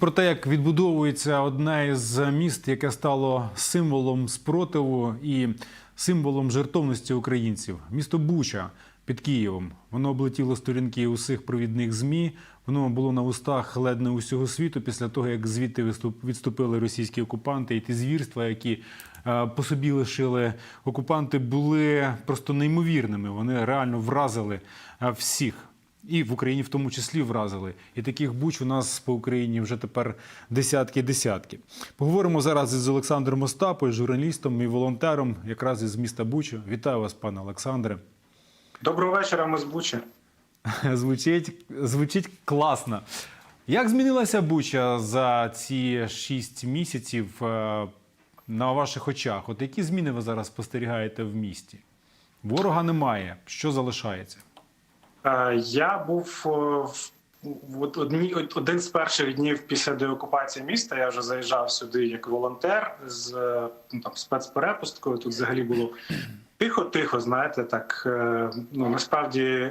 Про те, як відбудовується одне із міст, яке стало символом спротиву і символом жертовності українців, місто Буча під Києвом. Воно облетіло сторінки усіх провідних змі. Воно було на устах ледь не усього світу після того, як звідти відступили російські окупанти, і ті звірства, які е, по собі лишили окупанти, були просто неймовірними. Вони реально вразили е, всіх. І в Україні в тому числі вразили. І таких буч у нас по Україні вже тепер десятки десятки. Поговоримо зараз із Олександром Остапою, журналістом і волонтером, якраз із міста Буча. Вітаю вас, пане Олександре. Доброго вечора, ми з Бучі. Звучить, звучить класно. Як змінилася Буча за ці шість місяців е, на ваших очах? От які зміни ви зараз спостерігаєте в місті? Ворога немає. Що залишається? Е, Я був е, в одні, один з перших днів після деокупації міста. Я вже заїжджав сюди як волонтер з е, ну, там спецперепусткою. Тут взагалі було тихо-тихо. Знаєте, так ну насправді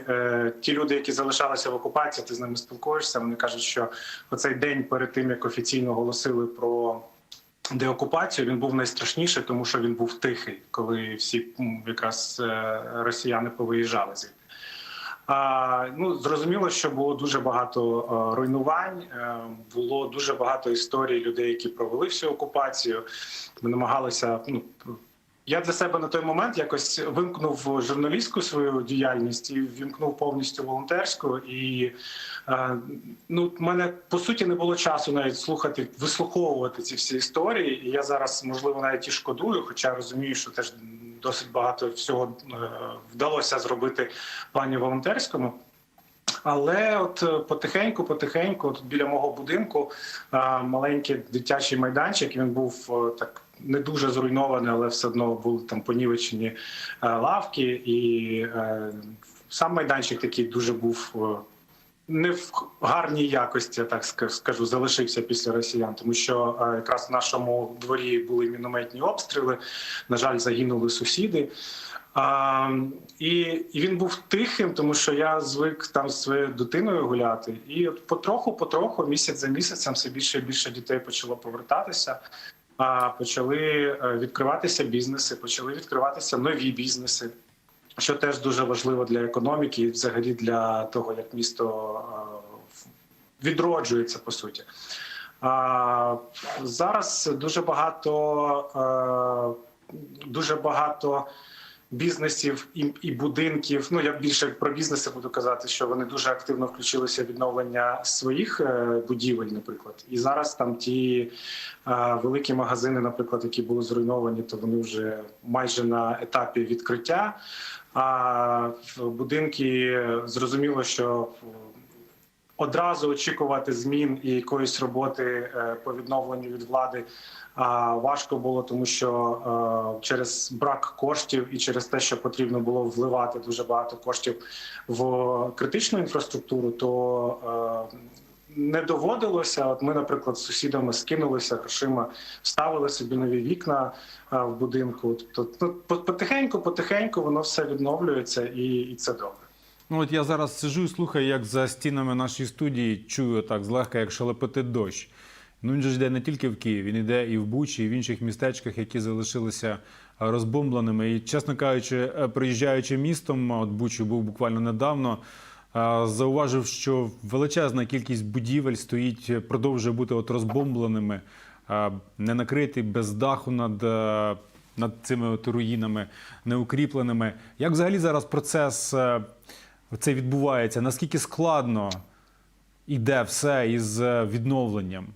ті люди, які залишалися в окупації, ти з ними спілкуєшся. Вони кажуть, що оцей день перед тим як офіційно оголосили про. Деокупацію він був найстрашніший, тому що він був тихий, коли всі якраз росіяни повиїжджали звідти. Ну зрозуміло, що було дуже багато е, руйнувань. е, було дуже багато історій людей, які провели всю окупацію. Ми намагалися. Ну я для себе на той момент якось вимкнув журналістську свою діяльність і вімкнув повністю волонтерську. І е, ну, в мене по суті не було часу навіть слухати, вислуховувати ці всі історії. І я зараз можливо навіть і шкодую, хоча розумію, що теж досить багато всього е, вдалося зробити в плані волонтерському. Але от е, потихеньку, потихеньку, тут біля мого будинку е, маленький дитячий майданчик. Він був так не дуже зруйнований, але все одно були там понівечені лавки, і сам майданчик такий дуже був. Не в гарній якості, я так ска- скажу, залишився після росіян, тому що е, якраз в нашому дворі були мінометні обстріли. На жаль, загинули сусіди. А, і, і він був тихим, тому що я звик там з своєю дитиною гуляти. І от потроху, потроху, місяць за місяцем, все більше і більше дітей почало повертатися. А почали е, відкриватися бізнеси, почали відкриватися нові бізнеси, що теж дуже важливо для економіки, і взагалі для того, як місто е, відроджується по суті. Зараз дуже багато, е, дуже багато бізнесів і, і будинків. Ну я більше про бізнеси буду казати, що вони дуже активно включилися в відновлення своїх е, будівель, наприклад. І зараз там ті великі магазини, наприклад, які були зруйновані, то вони вже майже на етапі відкриття. А в будинки зрозуміло, що одразу очікувати змін і якоїсь роботи е, по відновленню від влади важко було, тому що е, через брак коштів і через те, що потрібно було вливати дуже багато коштів в критичну інфраструктуру, то е, не доводилося. От ми, наприклад, з сусідами скинулися грошима, вставили собі нові вікна в будинку. Тобто, по- потихеньку, потихеньку воно все відновлюється, і, і це добре. Ну от я зараз сижу і слухаю, як за стінами нашої студії чую так злегка, як шелепетить дощ. Ну він же йде не тільки в Київ, він йде і в Бучі, і в інших містечках, які залишилися розбомбленими. І, чесно кажучи, е, приїжджаючи містом, от Бучу був буквально недавно. Зауважив, що величезна кількість будівель стоїть, е, продовжує бути от розбомбленими, не накриті без даху над, е, над цими от руїнами, неукріпленими. Як взагалі зараз процес е, це відбувається? Наскільки складно йде все із відновленням?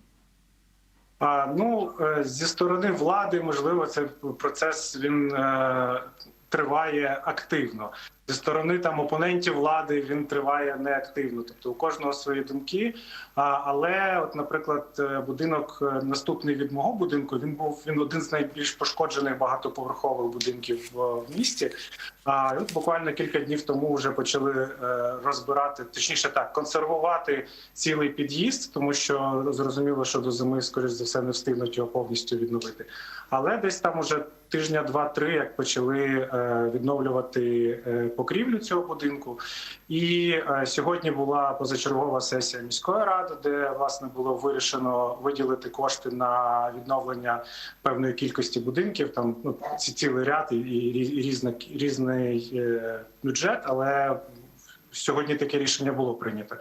А, ну зі сторони влади, можливо, цей процес він е, триває активно. Зі сторони там опонентів влади він триває неактивно. Тобто у кожного свої думки. А, але, от, наприклад, е, будинок е, наступний від мого будинку, він був він один з найбільш пошкоджених багатоповерхових будинків в, в місті. А от буквально кілька днів тому вже почали е, розбирати, точніше так, консервувати цілий під'їзд, тому що зрозуміло, що до зими, скоріш за все, не встигнуть його повністю відновити. Але десь там уже тижня два-три, як почали е, відновлювати е, покрівлю цього будинку. І е, сьогодні була позачергова сесія міської ради, де власне було вирішено виділити кошти на відновлення певної кількості будинків. Там ну, ці цілий ряд і, і різний е, бюджет, але сьогодні таке рішення було прийнято.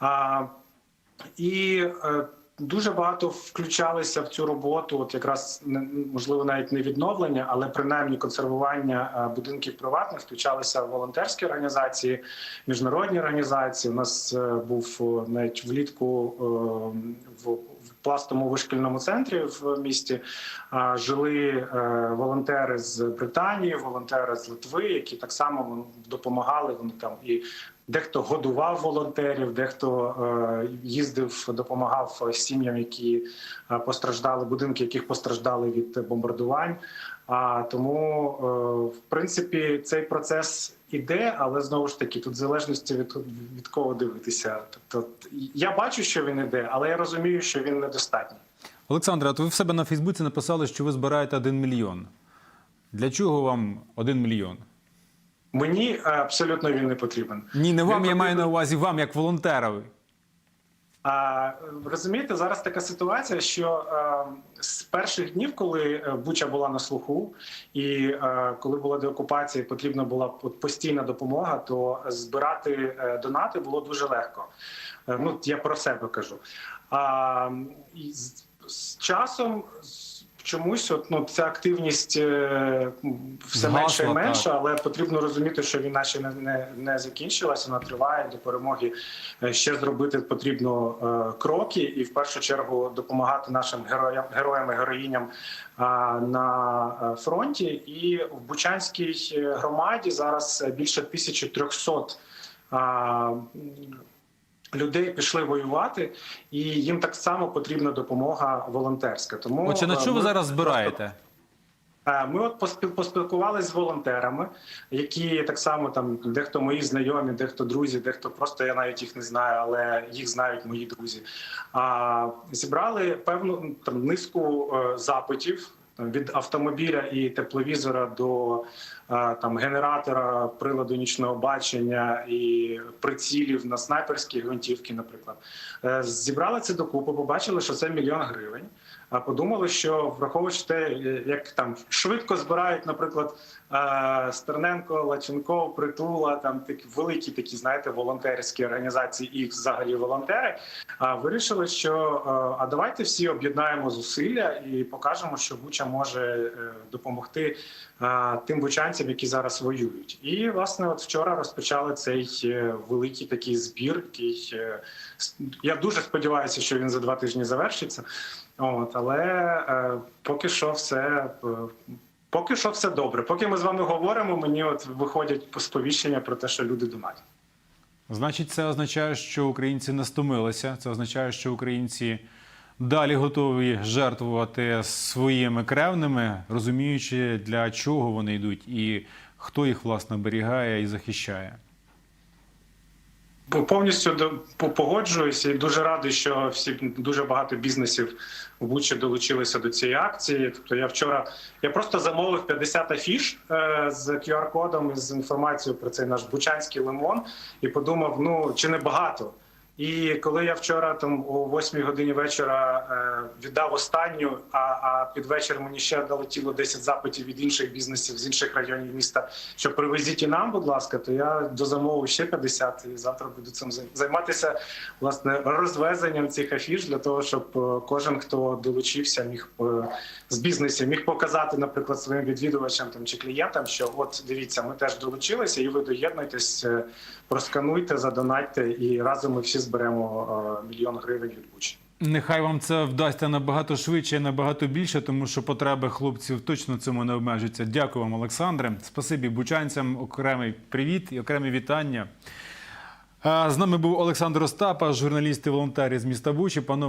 А, і е, дуже багато включалися в цю роботу, от якраз можливо навіть не відновлення, але принаймні консервування е, будинків приватних включалися волонтерські організації, міжнародні організації. У нас е, був е, навіть влітку в, в пластому вишкільному центрі в місті жили е, волонтери з Британії, волонтери з Литви, які так само допомагали. Вони там і дехто годував волонтерів, дехто е, їздив, допомагав сім'ям, які е, постраждали, будинки, яких постраждали від бомбардувань. А тому, е, в принципі, цей процес іде, але знову ж таки, тут в залежності від, від кого дивитися. Тобто, я бачу, що він іде, але я розумію, що він недостатній. Олександре, от ви в себе на Фейсбуці написали, що ви збираєте один мільйон. Для чого вам один мільйон? Мені е, абсолютно він не потрібен. Ні, не Він вам, я потрібен- маю на увазі вам, як волонтерові. А розумієте, зараз така ситуація, що е, з перших днів, коли е, Буча була на слуху, і е, коли була деокупація, потрібна була постійна допомога, то збирати е, донати було дуже легко. Е, ну я про себе кажу. А і з, з часом чомусь от, ну, ця активність е, все менше і менше, але потрібно розуміти, що війна ще не, не, не закінчилася, вона триває до перемоги. Е, Ще зробити потрібно е, кроки, і в першу чергу допомагати нашим героям, героям і героїням на фронті. І в Бучанській громаді зараз більше 1300 а, людей пішли воювати, і їм так само потрібна допомога волонтерська. Тому Отже, на е, що ви зараз збираєте? Е, Ми от поспіл- поспілкувалися з волонтерами, які так само там дехто мої знайомі, дехто друзі, дехто просто я навіть їх не знаю, але їх знають мої друзі. А зібрали певну там низку е, запитів там, від автомобіля і тепловізора до е, там генератора приладу нічного бачення і прицілів на снайперські гвинтівки, наприклад. Е, Зібрали це докупи, побачили, що це мільйон гривень. А подумали, що враховуючи те, е, як там швидко збирають, наприклад, е, Стерненко, Лаченко, Притула, там такі великі такі, знаєте, волонтерські організації, і взагалі волонтери. А вирішили, що е, а давайте всі об'єднаємо зусилля і покажемо, що Буча може допомогти тим бучанцям, які зараз воюють. І власне, от вчора розпочали цей великий такий збір, який я дуже сподіваюся, що він за два тижні завершиться. От, але е, поки що все. е, Поки що все добре. Поки ми з вами говоримо, мені от виходять сповіщення про те, що люди донатять. Значить, це означає, що українці не стомилися. Це означає, що українці далі готові жертвувати своїми кревними, розуміючи, для чого вони йдуть і хто їх власне оберігає і захищає. Повністю до- погоджуюся і дуже радий, що всі дуже багато бізнесів в Бучі долучилися до цієї акції. Тобто я вчора я просто замовив 50 афіш е, з QR-кодом з інформацією про цей наш бучанський лимон, і подумав: ну чи не багато. І коли я вчора там о 8 годині вечора е, віддав останню, а, а під вечір мені ще долетіло 10 запитів від інших бізнесів з інших районів міста, що привезіть і нам, будь ласка, то я дозамовив ще 50 і завтра буду цим займатися власне розвезенням цих афіш для того, щоб е, кожен, хто долучився, міг е, з бізнесів, міг показати, наприклад, своїм відвідувачам там чи клієнтам, що от дивіться, ми теж долучилися, і ви доєднуйтесь, проскануйте, задонатьте, і разом ми всі зберемо е, мільйон гривень від Бучі. Нехай вам це вдасться набагато швидше, і набагато більше, тому що потреби хлопців точно цьому не обмежуються. Дякую вам, Олександре. Спасибі бучанцям. Окремий привіт і окремі вітання. З нами був Олександр Остапа, журналіст і волонтер із міста Бучі.